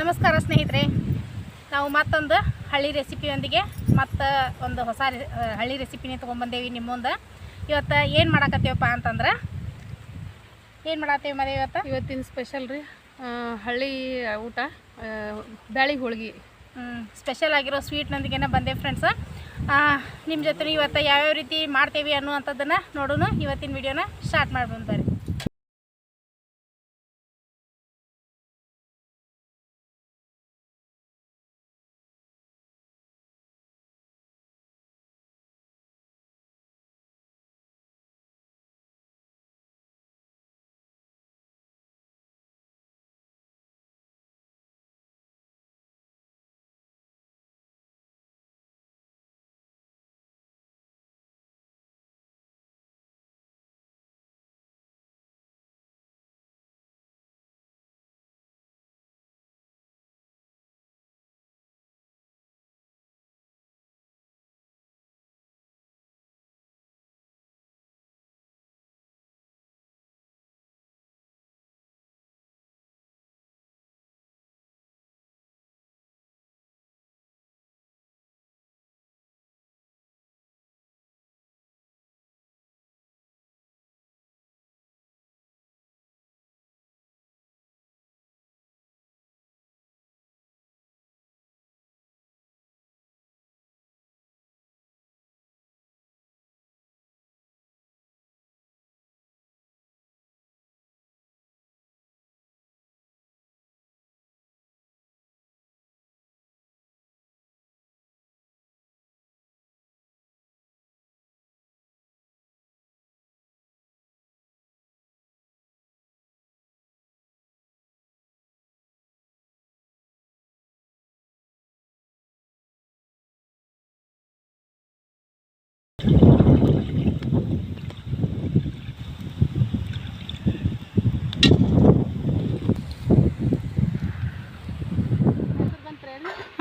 ನಮಸ್ಕಾರ ಸ್ನೇಹಿತರೆ. ನಾವು ಮತ್ತೊಂದು ಹಳ್ಳಿ ರೆಸಿಪಿಯೊಂದಿಗೆ ಮತ್ತು ಒಂದು ಹೊಸ ಹಳ್ಳಿ ರೆಸಿಪಿನೇ ತೊಗೊಂಬಂದೇವಿ ನಿಮ್ಮ ಮುಂದೆ ಇವತ್ತು ಏನು ಮಾಡಾಕತ್ತೀವಪ್ಪ ಅಂತಂದ್ರೆ? ಏನು ಮಾಡತ್ತೀವಿ ಮದುವೆ ಇವತ್ತು? ಇವತ್ತಿನ ಸ್ಪೆಷಲ್ ರೀ ಹಳ್ಳಿ ಊಟ ಬ್ಯಾಳಿ ಹೋಳ್ಗೆ. ಸ್ಪೆಷಲ್ ಆಗಿರೋ ಸ್ವೀಟ್ನೊಂದಿಗೆ ಬಂದೆ ಫ್ರೆಂಡ್ಸ್ ನಿಮ್ಮ ಜೊತೆ ಇವತ್ತು ಯಾವ್ಯಾವ ರೀತಿ ಮಾಡ್ತೇವೆ ಅನ್ನುವಂಥದ್ದನ್ನು ನೋಡೋಣ. ಇವತ್ತಿನ ವಿಡಿಯೋನ ಸ್ಟಾರ್ಟ್ ಮಾಡ್ಬೋದು ಬರ್ರಿ.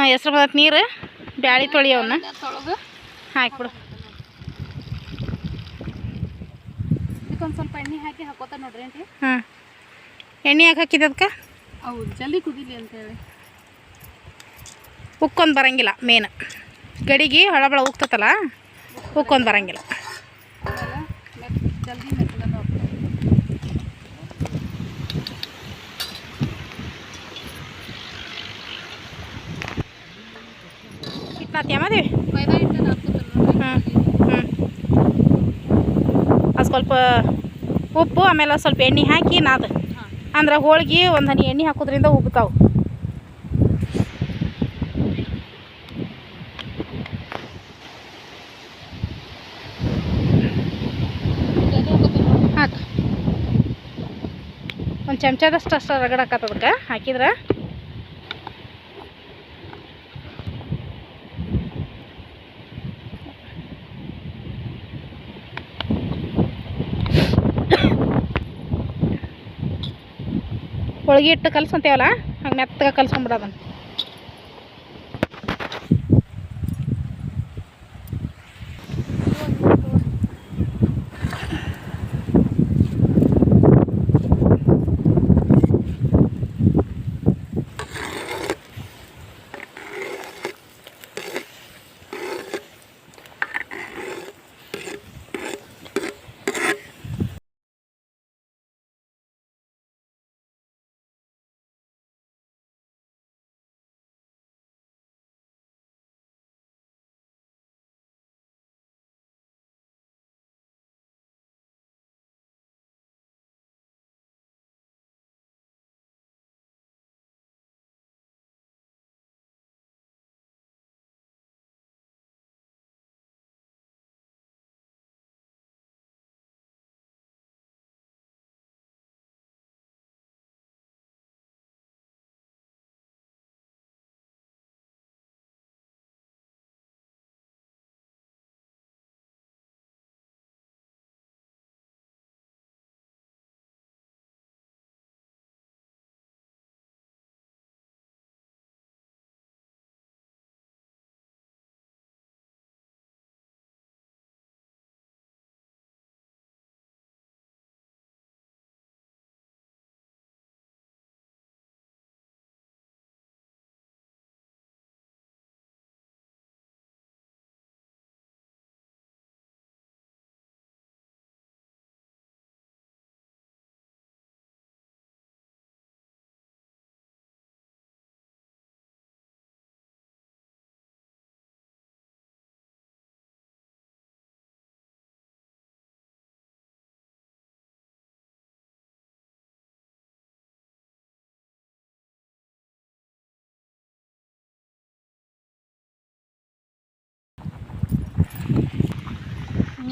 ಹೆಸ್ರು ಬಂದತ್ ನೀರು? ಬ್ಯಾಳಿ ತೊಳಿಯವನ್ನ ತೊಳೆದು ಹಾಕ್ಬಿಡು. ಇದಕ್ಕೊಂದು ಸ್ವಲ್ಪ ಎಣ್ಣೆ ಹಾಕಿ ಹಾಕೋತ ನೋಡ್ರಿ ಆಂಟಿ. ಹಾಂ. ಎಣ್ಣೆ ಯಾಕೆ ಹಾಕಿದ್ದಕ್ಕೆ ಅದಕ್ಕೆ ಅವು ಜಲ್ದಿ ಕುದಿಲಿ ಅಂತೇಳಿ. ಉಕ್ಕೊಂದು ಬರಂಗಿಲ್ಲ ಮೇನ್ ಗಡಿಗೆ ಹೊಳಬಳ ಉಕ್ತತಲ್ಲ? ಉಕ್ಕೊಂದು ಬರಂಗಿಲ್ಲ. ಜಲ್ದಿ ಇಟ್ನಾತ್ಯ ಮದ್ವಿ ಹ್ಞೂ ಹ್ಞೂ ಅದು ಸ್ವಲ್ಪ ಉಪ್ಪು, ಆಮೇಲೆ ಸ್ವಲ್ಪ ಎಣ್ಣೆ ಹಾಕಿ ನಾದು. ಅಂದ್ರೆ ಹೋಳ್ಗಿ ಒಂದು ಹನಿ ಎಣ್ಣೆ ಹಾಕೋದ್ರಿಂದ ಉಬ್ತಾವು ಹಾಕ. ಒಂದು ಚಮಚದಷ್ಟು ಅಷ್ಟು ರಗಡಾಕತ್ತ ಅದಕ್ಕೆ ಹಾಕಿದ್ರೆ. ಹೋಳ್ಗೆ ಇಟ್ಟು ಕಲ್ಸಂತೇವಲ್ಲ ಹಂಗೆ ಮೆತ್ತಗೆ ಕಲ್ಸ್ಕೊಂಬಿಡೋದನ್ನ.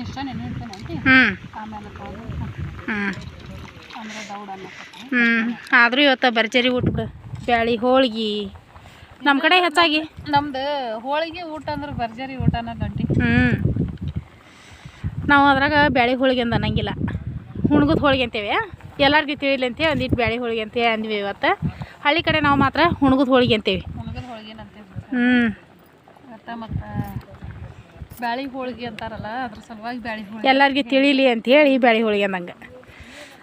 ಇಷ್ಟ ನೆನೆ ಆಮೇಲೆ ಅಂದ್ರೆ ದೌಡ್ ಹ್ಞೂ ಆದರೂ ಇವತ್ತು ಭರ್ಜರಿ ಊಟ ಬಿಡು. ಬ್ಯಾಳಿ ಹೋಳ್ಗೆ. ನಮ್ಮ ಕಡೆ ಹೆಚ್ಚಾಗಿ. ನಮ್ದು ಹೋಳಿಗೆ ಊಟ ಅಂದ್ರೆ ಭರ್ಜರಿ ಊಟನ ಗಂಟಿ ಹ್ಞೂ ನಾವು ಅದ್ರಾಗ ಬ್ಯಾಳಿ ಹೋಳಿಗೆ ಅಂದ ಅನ್ನಂಗಿಲ್ಲ. ಹುಣ್ಗದ ಹೋಳಿಗೆ ಅಂತೇವೆ. ಎಲ್ಲರಿಗೂ ತಿಳಿಲಿ ಅಂತೇಳಿ ಒಂದಿಟ್ಟು ಬ್ಯಾಳಿ ಹೋಳಿಗೆ ಅಂತೇಳಿ ಅಂದ್ವಿ ಇವತ್ತು. ಹಳ್ಳಿ ಕಡೆ ನಾವು ಮಾತ್ರ ಹುಣ್ಗದ ಹೋಳಿಗೆ ಅಂತೇವಿ. ಹುಣಗದ ಹೋಳಿಗೆ ಅಂತೇವೆ ಹ್ಞೂ ಮತ್ತು ಬ್ಯಾಳಿ ಹೋಳಿಗೆ ಅಂತಾರಲ್ಲ ಅದ್ರ ಸಲುವಾಗಿ ಬ್ಯಾಳಿ ಹೋಳಿಗೆ ಎಲ್ಲರಿಗೂ ತಿಳಿಲಿ ಅಂತೇಳಿ ಬ್ಯಾಳಿ ಹೋಳಿಗೆ ಅಂದಂಗೆ.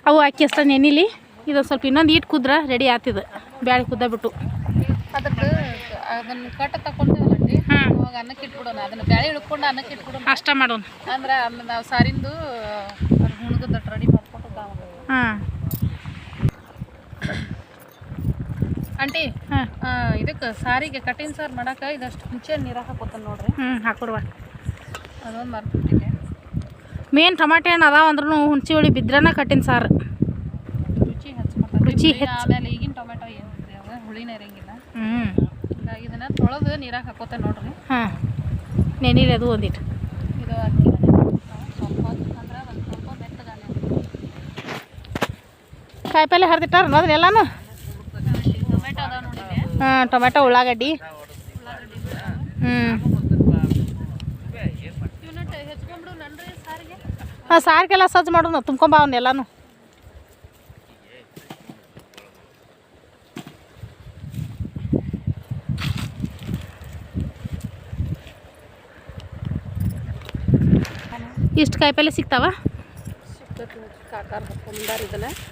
ಅವು ಅಕ್ಕಿ ಅಷ್ಟ ನೆನಿಲಿ ಇದೊಂದು ಸ್ವಲ್ಪ ಇನ್ನೊಂದು ಇಟ್ಟು ಕುದ್ರ ರೆಡಿ ಆತಿದು ಬ್ಯಾಳಿ ಕುದ್ದ ಬಿಟ್ಟು ಅದಕ್ಕೆ ಅದನ್ನ ಕಟ್ಟ ಹಾಂ. ಅವಾಗ ಅನ್ನಕ್ಕೆ ಇಟ್ಬಿಡೋಣ ಅದನ್ನ ಬ್ಯಾಳಿ ಇಳ್ಕೊಂಡು ಅನ್ನಕ್ಕೆ ಇಟ್ಬಿಡೋಣ. ಅಷ್ಟ ಮಾಡೋಣ. ಅಂದ್ರೆ ನಾವು ಸಾರಿಂದು ಹುಣಗದ ರೆಡಿ ಮಾಡ್ಕೊಂಡು ಹಾಂ. ಆಂಟಿ ಹಾಂ. ಇದಕ್ಕೆ ಸಾರಿಗೆ ಕಟ್ಟಿನ ಸಾರು ಮಾಡಕ್ಕೆ ಇದಷ್ಟು ಹುಂಚೆ ನೀರಾಗ ಹಾಕೋತಾನೆ ನೋಡ್ರಿ. ಹ್ಞೂ ಹಾಕೊಡುವ. ಅದೊಂದು ಮರ್ಬಿಟ್ಟಿದ್ದೆ ಮೇನ್ ಟಮಾಟೆ ಹಣ್ಣು ಅದಾವ ಅಂದ್ರೂ ಹುಣಸಿ ಹುಳಿ ಬಿದ್ರನ ಕಟ್ಟಿನ ಸಾರು. ರುಚಿ ಹಚ್ಕೊತಾರೆ ರುಚಿ ಹೆಚ್ಚು. ಆಮೇಲೆ ಈಗಿನ ಟೊಮೆಟೊ ಏನು ಹುಳಿನೇ ಇರಂಗಿಲ್ಲ. ಹ್ಞೂ ಹಿಂಗಾಗಿ ಇದನ್ನ ತೊಳೆದು ನೀರಾಗ ಹಾಕೋತ ನೋಡ್ರಿ. ಹಾಂ. ನೆನಿಲಿ ಅದು ಒಂದಿಟ್ಟು ಇದು ಅಕ್ಕಿ ಸ್ವಲ್ಪ ಅಂದ್ರೆ ಒಂದು ಸ್ವಲ್ಪ ಮೆತ್ತಗಾನೆ ಕಾಯಿಪಲ್ಲೆ ಹರಿದಿಟ್ಟಾರ ನೋಡ್ರಿ ಎಲ್ಲಾನು? ಟೊಮೆಟೊ ಅದಾವ ನೋಡಿದೆ ಹಾಂ ಟೊಮೆಟೊ ಉಳ್ಳಾಗಡ್ಡಿ. ಹ್ಞೂ ಇವನ್ನ ಹೆಚ್ಕೊಂಡ್ಬಿಡು ನನ್ರಿ ಸಾರಿಗೆ ಹಾಂ ಸಾರಿಗೆಲ್ಲ ಸಜ್ಜು ಮಾಡೋಣ ತುಂಬ್ಕೊಂಬ ಅವ್ನ ಎಲ್ಲಾನು ಇಷ್ಟು ಕಾಯಿಪಲ್ಲೆ ಸಿಗ್ತಾವ?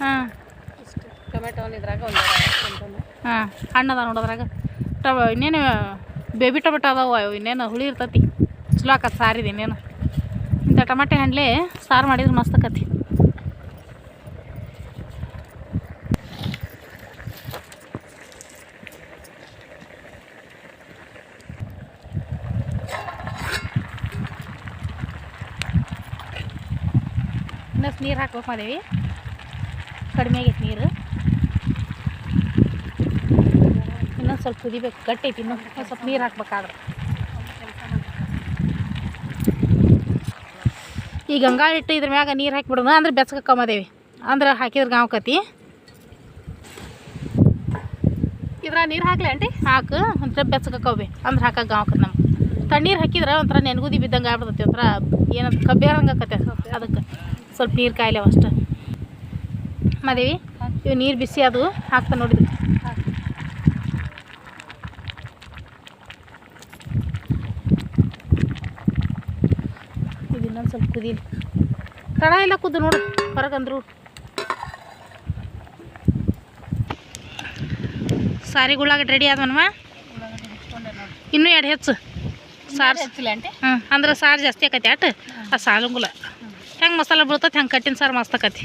ಹಾಂ. ಟೊಮೆಟೊನ ಇದ್ರಾಗ ಹಾಂ, ಹಣ್ಣದ ನೋಡೋದ್ರಾಗ. ಟೊ, ಇನ್ನೇನು, ಬೇಬಿ ಟೊಮೆಟೊ ಅದಾವ ಇನ್ನೇನು ಹುಳಿ ಇರ್ತೈತಿ. ಚಲೋ ಆಕತ್ ಸಾರಿದೆ ಇನ್ನೇನು. ಟಮಾಟೆ ಹಣ್ಣಲೆ ಸಾರು ಮಾಡಿದ್ರೆ ಮಸ್ತ್ ಆಕತಿ. ಇನ್ನಷ್ಟು ನೀರು ಹಾಕ್ಬೇಕು ಮಾಡೀವಿ. ಕಡಿಮೆ ಆಗೈತೆ ನೀರು. ಇನ್ನೊಂದು ಸ್ವಲ್ಪ ಕುದಿಬೇಕು, ಗಟ್ಟಿ ಐತಿ ಇನ್ನೊಂದು ಸ್ವಲ್ಪ ನೀರು ಹಾಕ್ಬೇಕಾದ್ರೆ. ಈ ಗಂಗಾ ಇಟ್ಟು ಇದ್ರ ಮ್ಯಾಗ ನೀರು ಹಾಕಿಬಿಡೋಣ ಅಂದ್ರೆ ಬೆಚ್ಚಗಕ್ಕಮ್ಮದೇವಿ ಅಂದ್ರೆ ಹಾಕಿದ್ರೆ ಗಾವ್ಕತಿ ಇದ್ರ ನೀರು ಹಾಕ್ಲಿ ಆಂಟಿ? ಹಾಕು, ಒಂಥರ ಬೆಚ್ಚಗಕ್ಕವೆ ಅಂದ್ರೆ ಹಾಕಕ್ಕೆ ಗಾವ್ಕತ್ ನಮ್ಗೆ. ತಣ್ಣೀರು ಹಾಕಿದ್ರೆ ಒಂಥರ ನೆನಗುದಿ ಬಿದ್ದಂಗೆ ಆಗ್ಬಿಡ್ತೈತಿ, ಒಂಥರ ಏನಂತ ಕಬ್ಬಿರಂಗೆ ಕತೆ ಅದಕ್ಕೆ ಸ್ವಲ್ಪ ನೀರು ಕಾಯಿಲೆ ಅಷ್ಟು. ಮದೇವಿ, ಇವು ನೀರು ಬಿಸಿ ಅದು, ಹಾಕ್ತಾ ನೋಡಿದ್ವಿ ಇದು ಇನ್ನೊಂದು ಸ್ವಲ್ಪ ಕುದೀನಿ. ತಡ ಎಲ್ಲ ಕುದ್ದು ನೋಡು ಹೊರಗಂದ್ರು. ರೆಡಿ ಆದ್ವನ್ವ? ಉಳ್ಳಾಗಡ್ಡಿ ಹೆಚ್ಕೊಂಡೆ ನೋಡಿ ಇನ್ನೂ ಎರಡು ಹೆಚ್ಚು ಸಾರು ಹ್ಞೂ ಅಂದ್ರೆ ಸಾರು ಜಾಸ್ತಿ ಆಕತಿ ಅಟ್ ಆ ಸಾಲುಂಗುಲ. ಹೆಂಗೆ ಮಸಾಲೆ ಬೀಳ್ತೈತೆ ಹೆಂಗೆ ಕಟ್ಟಿನ ಸಾರು ಮಸ್ತ್ ಆಕತಿ.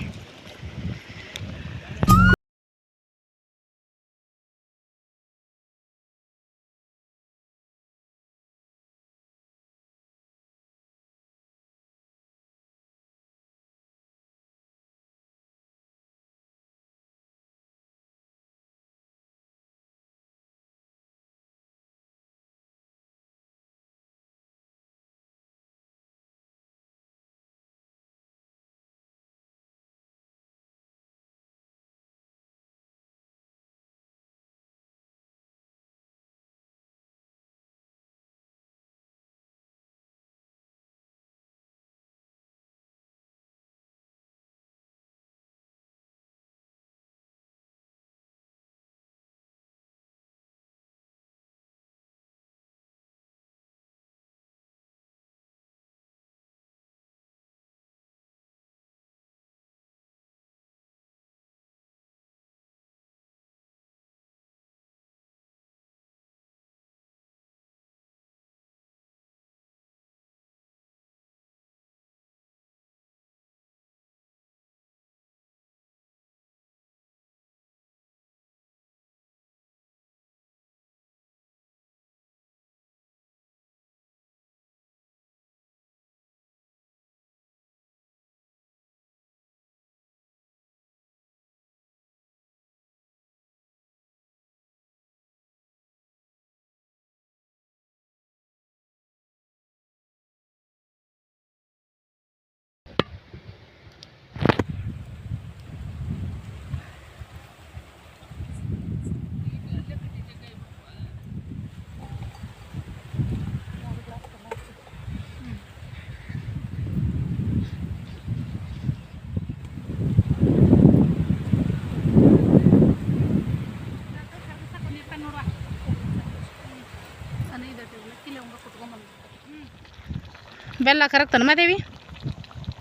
ಬೆಲ್ಲ ಕರಕ್ತಾನ ಮಾದೇವಿ?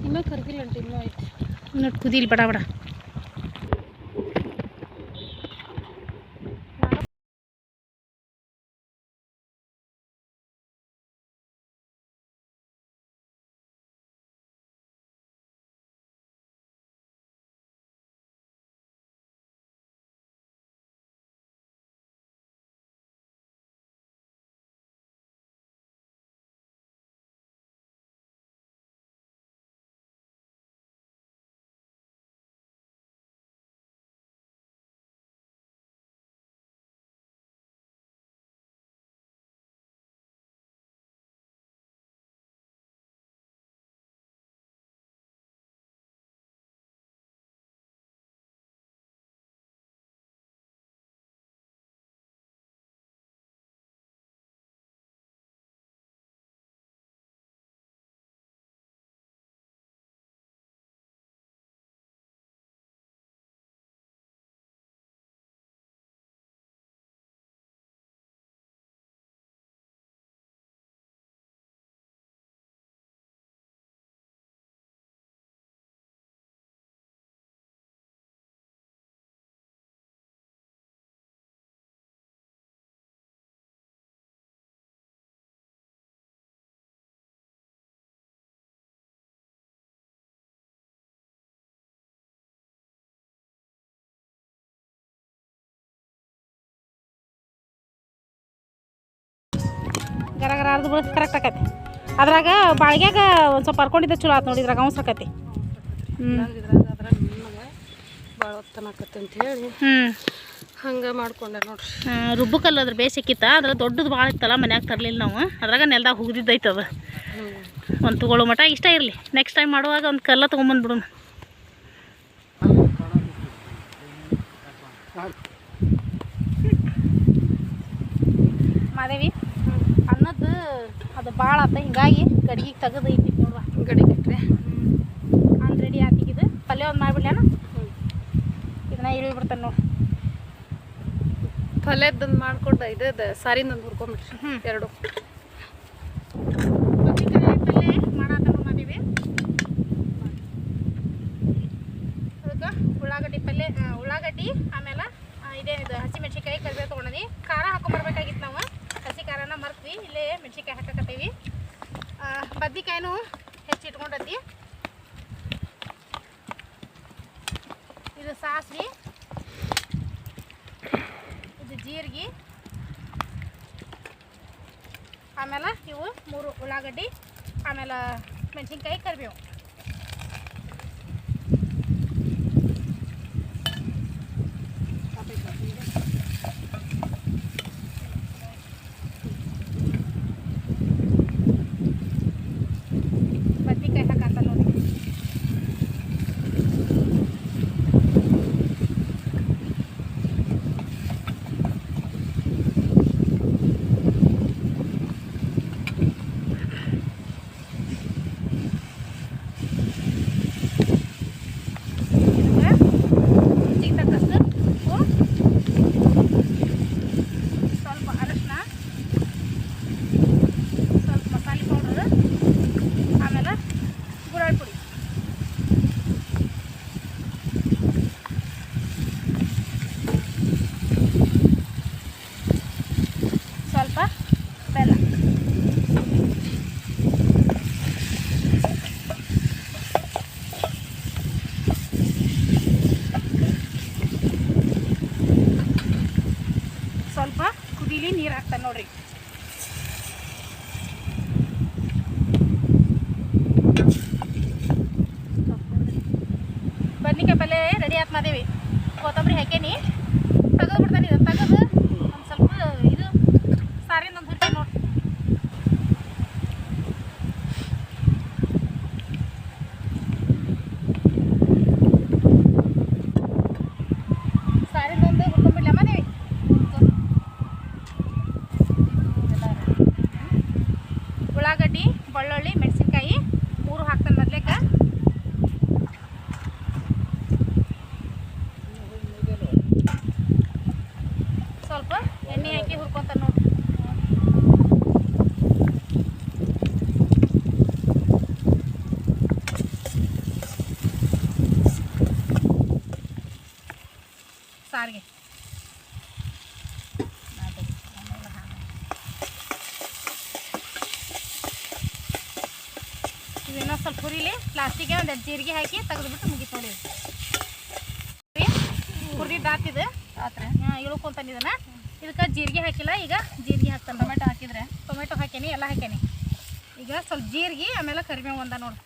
ಇನ್ನೂ ಕರಗಿಲ್ಲ ಅಂಟಿ ಇನ್ನೂ ಐತಿ ಇನ್ನೊಟ್ಟು ಕುದೀಲಿ ಬಡ ಬಡ. ಗರ ಗರ ಅರ್ದು ಬಿಡ ಕರೆಕ್ಟ್ ಆಕತಿ. ಅದ್ರಾಗ ಬಾಳ್ಗ್ಯಾಗ ಒಂದು ಸ್ವಲ್ಪ ಹರ್ಕೊಂಡಿದ್ದ ಚಲೋ ಆತು ನೋಡಿ ಇದ್ರಾಗ ಅವನ್ಸ್ ಆಕತಿ. ಹ್ಞೂ ಭಾಳ ಹೊತ್ತನಾಕತ್ತೆ ಅಂತ ಹೇಳಿ ಹ್ಞೂ ಹಂಗೆ ಮಾಡ್ಕೊಂಡೆ ನೋಡ್ರಿ. ರುಬ್ಬಕಲ್ಲ ಅದ್ರ ಬೇಸಿಕ್ಕಿತ್ತ ಅದ್ರ ದೊಡ್ಡದು ಭಾಳ ಇತ್ತಲ್ಲ ಮನ್ಯಾಗ ತರಲಿಲ್ಲ ನಾವು. ಅದ್ರಾಗ ನೆಲ್ದಾಗ ಹುಗ್ದಿದ್ದೈತೆ ಅದು. ಒಂದು ತಗೊಳ್ಳೋ ಮಟ ಇಷ್ಟ ಇರಲಿ. ನೆಕ್ಸ್ಟ್ ಟೈಮ್ ಮಾಡುವಾಗ ಒಂದು ಕಲ್ಲ ತೊಗೊಂಬಂದ್ಬಿಡೋಣ ಮಾದೇವಿ? ಅನ್ನದ್ದು ಅದು ಭಾಳ ಆತ. ಹಿಂಗಾಗಿ ಗಡಿಗೆ ತೆಗೆದು ಐತಿ ನೋಡುವ. ಗಡಿಗೆ ಇಟ್ರೆ ಅನ್ನ ರೆಡಿ ಆತಿಗಿದು ಪಲ್ಯ ಒಂದು ಮಾಡಿಬಿಡ್ಲೇನ ಇದನ್ನ ಇಳಿ ಬಿಡ್ತಾನೆ ನೋಡಿ. ಪಲ್ಯದೊಂದು ಮಾಡ್ಕೊಂಡು ಇದು ಸಾರಿಂದೊಂದು ಹುರ್ಕೊಂಬಿಟ್ರಿ. ಹ್ಞೂ ಎರಡು. ಉಳ್ಳಾಗಡ್ಡಿ ಪಲ್ಯ ಉಳ್ಳಾಗಡ್ಡಿ ಆಮೇಲೆ ಇದೇ ಇದು ಹಸಿಮೆಣ್ಸಿಕಾಯಿ ಕರಿಬೇವು ತೊಗೊಂಡಿ ಖಾರ ಹಾಕೊಂಬರ್ಬೇಕಾಗಿತ್ತು ನಾವು. ಹಸಿ ಖಾರನ ಮರ್ತೀವಿ ಇಲ್ಲೇ ಮೆಣಸಿನ್ಕಾಯಿ ಹಾಕಕತ್ತೀವಿ. ಬದ್ನಿಕಾಯಿನೂ ಹೆಚ್ಚು ಇಟ್ಕೊಂಡತಿ ಇದು ಸಾಸಿವೆ, ಇದು ಜೀರಿಗೆ, ಆಮೇಲೆ ಇವು ಮೂರು ಉಳ್ಳಾಗಡ್ಡಿ, ಆಮೇಲೆ ಮೆಣಸಿನ್ಕಾಯಿ ಕರಿಬೇವು. ಉಳ್ಳಾಗಡ್ಡಿ ಬೆಳ್ಳುಳ್ಳಿ ಮೆಣಸಿನ್ಕಾಯಿ ಮೂರು ಹಾಕ್ತಾನೆ ಮೊದ್ಲೇಕ ಸ್ವಲ್ಪ ಸಾರಿಗೆ ಇವೇನೋ ಸ್ವಲ್ಪ ಹುರಿಲಿ ಲಾಸ್ಟಿಗೆ ಒಂದು ಜೀರಿಗೆ ಹಾಕಿ ತೆಗೆದುಬಿಟ್ಟು ಮುಗಿತು ನೋಡಿ ಆತ್ರೆ. ಇಳ್ಕೊಂತಾನೆ ಇದನ್ನ ಇದಕ್ಕೆ ಜೀರಿಗೆ ಹಾಕಿಲ್ಲ ಈಗ ಜೀರಿಗೆ ಹಾಕ್ತಾನೆ. ಟೊಮೆಟೊ ಹಾಕಿದ್ರೆ? ಟೊಮೆಟೊ ಹಾಕೇನಿ ಎಲ್ಲ ಹಾಕೇನಿ. ಈಗ ಸ್ವಲ್ಪ ಜೀರಿಗೆ ಆಮೇಲೆ ಕರಿಬೇವು ಒಂದ ನೋಡು.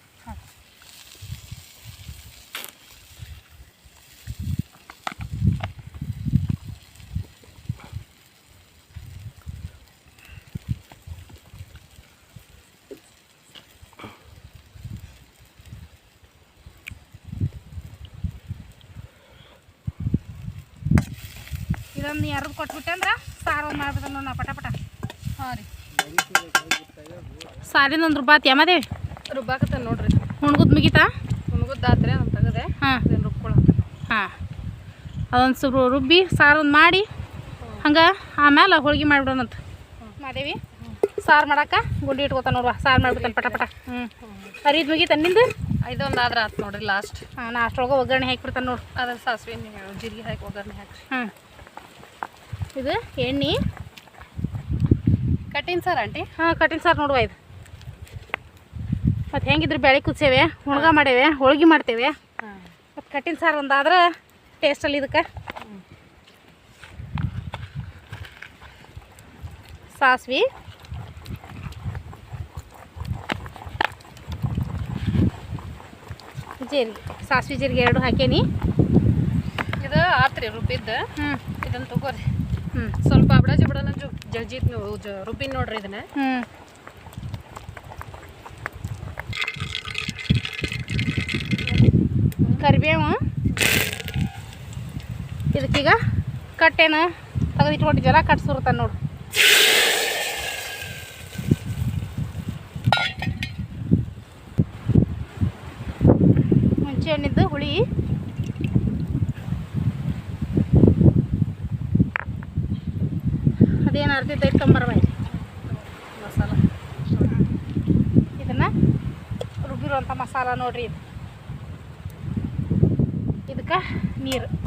ಇದೊಂದು ಎರಡು ಕೊಟ್ಬಿಟ್ಟೆ ಅಂದ್ರೆ ಸಾರು ಒಂದು ಮಾಡ್ಬಿಡ್ತಾನೆ ನೋಡು ನಾ ಪಟ ಪಟ. ಹಾಂ ರೀ. ಸಾರಿನ ಒಂದು ರುಬ್ಬಾತಿ ಯಮದೇವಿ ರುಬ್ಬಾಕತ್ತ ನೋಡ್ರಿ. ಹುಣ್ಗುದ್ ಮುಗಿತಾ? ಮುನುಗುದ್ದಾತ್ರೆ ನಾನು ತೆಗದೆ ಹಾಂ. ರುಬ್ಕೊಳ್ಳೋ ಹಾಂ. ಅದೊಂದು ಸ್ವಲ್ಪ ರುಬ್ಬಿ ಸಾರು ಒಂದು ಮಾಡಿ ಹಂಗೆ ಆಮೇಲೆ ಹೋಳ್ಗೆ ಮಾಡಿಬಿಡೋಣಂತ ಮಾದೇವಿ ಸಾರು ಮಾಡಕ್ಕೆ ಗುಂಡಿ ಇಟ್ಕೋತಾ ನೋಡುವ ಸಾರು ಮಾಡ್ಬಿಡ್ತಾನೆ ಪಟ ಪಟ. ಹ್ಞೂ ಹರಿದು ಮುಗಿತ ನಿಂದು? ಐದೊಂದು ಆದ್ರೆ ಆತು ನೋಡ್ರಿ ಲಾಸ್ಟ್ ಹಾಂ ನಾ ಅಷ್ಟೊಳಗೆ ಒಗ್ಗರಣೆ ಹಾಕಿಬಿಡ್ತಾನೆ ನೋಡ್ರಿ ಅದ್ರ ಸಾಸಿವೆ ನೀವು ಜೀರಿಗೆ ಹಾಕಿ ಒಗ್ಗರಣೆ ಹಾಕಿ ಹಾಂ ಇದು ಎಣ್ಣೆ. ಕಟ್ಟಿನ ಸರ್ ಆಂಟಿ? ಹಾಂ ಕಟ್ಟಿನ ಸಾರು ನೋಡುವ ಇದು. ಮತ್ತು ಹೆಂಗಿದ್ರು ಬೆಳೆ ಕುದಿಸೇವೆ ಹುಣಗ ಮಾಡೇವೆ ಹೋಳ್ಗೆ ಮಾಡ್ತೇವೆ. ಹಾಂ. ಮತ್ತು ಕಟ್ಟಿನ ಸಾರು ಒಂದಾದ್ರೆ ಟೇಸ್ಟಲ್ಲಿ ಇದಕ್ಕೆ ಸಾಸ್ವಿ. ಜೀರಿಗೆ ಸಾಸ್ವಿ ಜೀರಿಗೆ ಎರಡು ಹಾಕೇನಿ. ಇದು ಆತ್ರಿ ರುಬ್ಬಿದ್ದು. ಹ್ಞೂ ಇದನ್ನು ತಗೋರಿ. ಸ್ವಲ್ಪ ಅಬಡ ಜಬಡನ ಜಲ್ಜಿತ್ ರುಬ್ಬಿನ ನೋಡ್ರಿ ಇದನ್ನ. ಕರಿಬೇವು. ಇದಕ್ಕೀಗ ಕಟ್ಟೇನು ನೋಡು. ಮುಂಚೆ ಹಣ್ಣಿದ್ದು ಹುಳಿ. ಅದೇನು ಅರ್ಧಿದ್ದು ಇಟ್ಕೊಂಬರ್ಬ ಮಸಾಲ. ಇದನ್ನ ರುಬ್ಬಿರುವಂಥ ಮಸಾಲ ನೋಡ್ರಿ ಇದು. ಇದಕ್ಕೆ ನೀರು.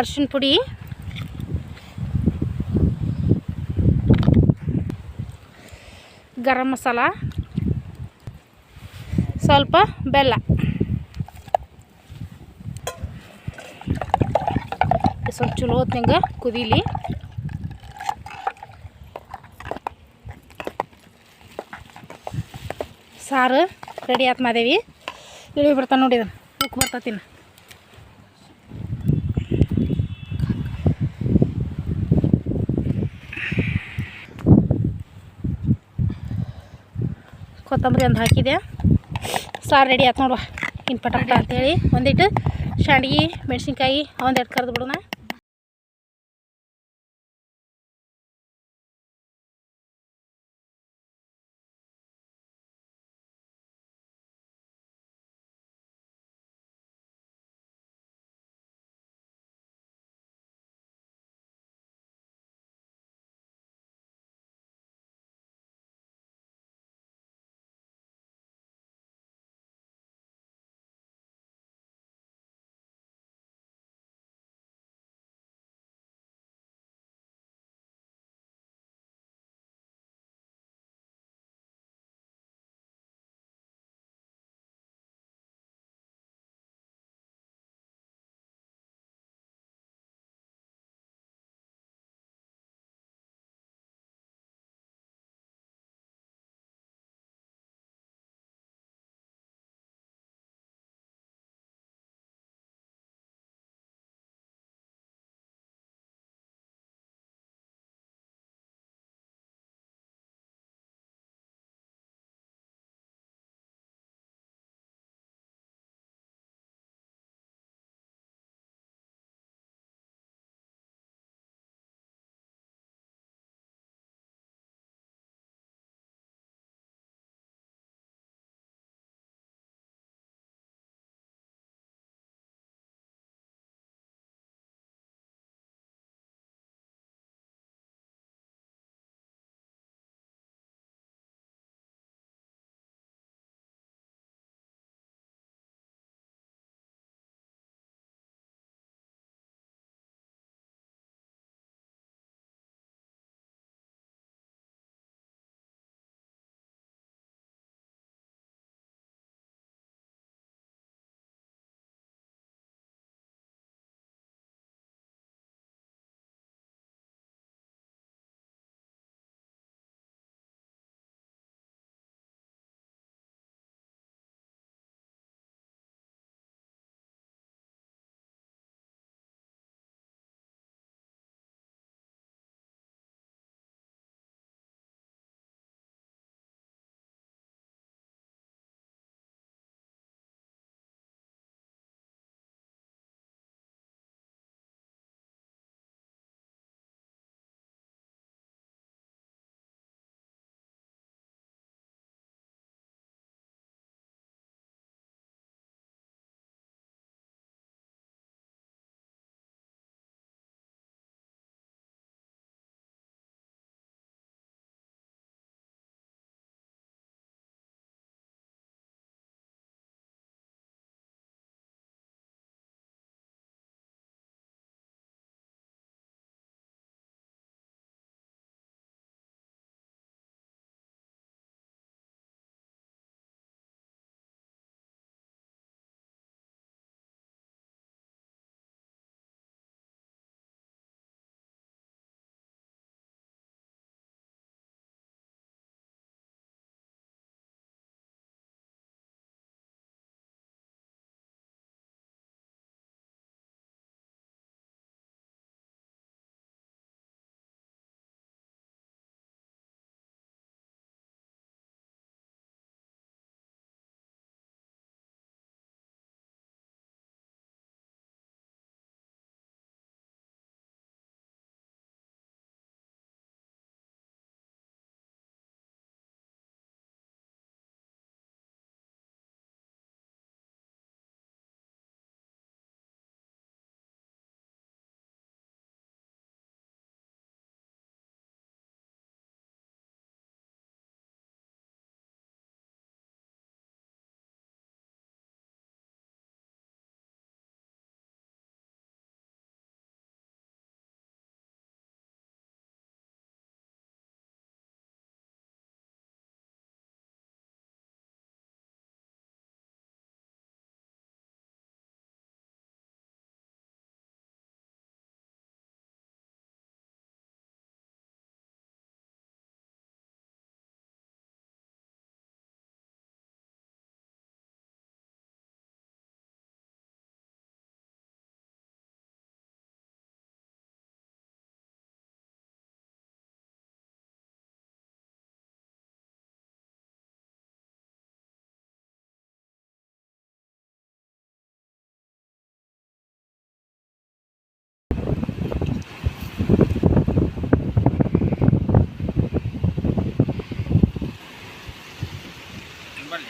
ಅರ್ಶಿಣ ಪುಡಿ. ಗರಂ ಮಸಾಲ. ಸ್ವಲ್ಪ ಬೆಲ್ಲ. ಸ್ವಲ್ಪ ಚಲೋ ಹೊತ್ನಂಗೆ ಕುದೀಲಿ. ಸಾರು ರೆಡಿ ಆತ್ಮಾದೇವಿ ಇಳಿ ಬರ್ತಾನೆ ನೋಡಿ ಇದನ್ನು. ಉಕ್ಕು ಬರ್ತತಿನ. ಕೊತ್ತಂಬರಿ ಒಂದು ಹಾಕಿದೆ. ಸಾರು ರೆಡಿ ಆಯ್ತು ನೋಡುವ. ಇನ್ನು ಪಟಾಟ ಪಟ ಅಂತೇಳಿ ಒಂದಿಟ್ಟು ಶಾಂಡ್ಗಿ, ಮೆಣಸಿನ್ಕಾಯಿ ಒಂದೆರಡು ಕರೆದು ಬಿಡೋಣ.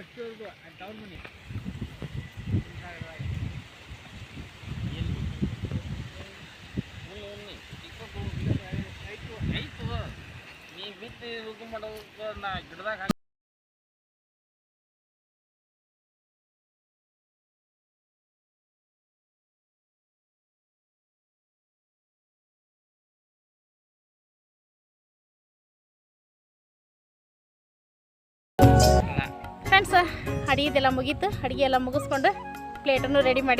ಆ ತನ್ಮಾದೇವಿ ಆತ್ ನೋಡ್ರಿ ಇದು ಮುಗೀತು ಹೋಳ್ಗಿದ್ ಮುಗೀತಾ ಫ್ರೆಂಡ್ಸ್ ಅಡಿಗೆದೆಲ್ಲ ಮುಗೀತು. ಅಡುಗೆ ಎಲ್ಲ ಮುಗಿಸ್ಕೊಂಡು ಪ್ಲೇಟನ್ನು ರೆಡಿ ಮಾಡಿ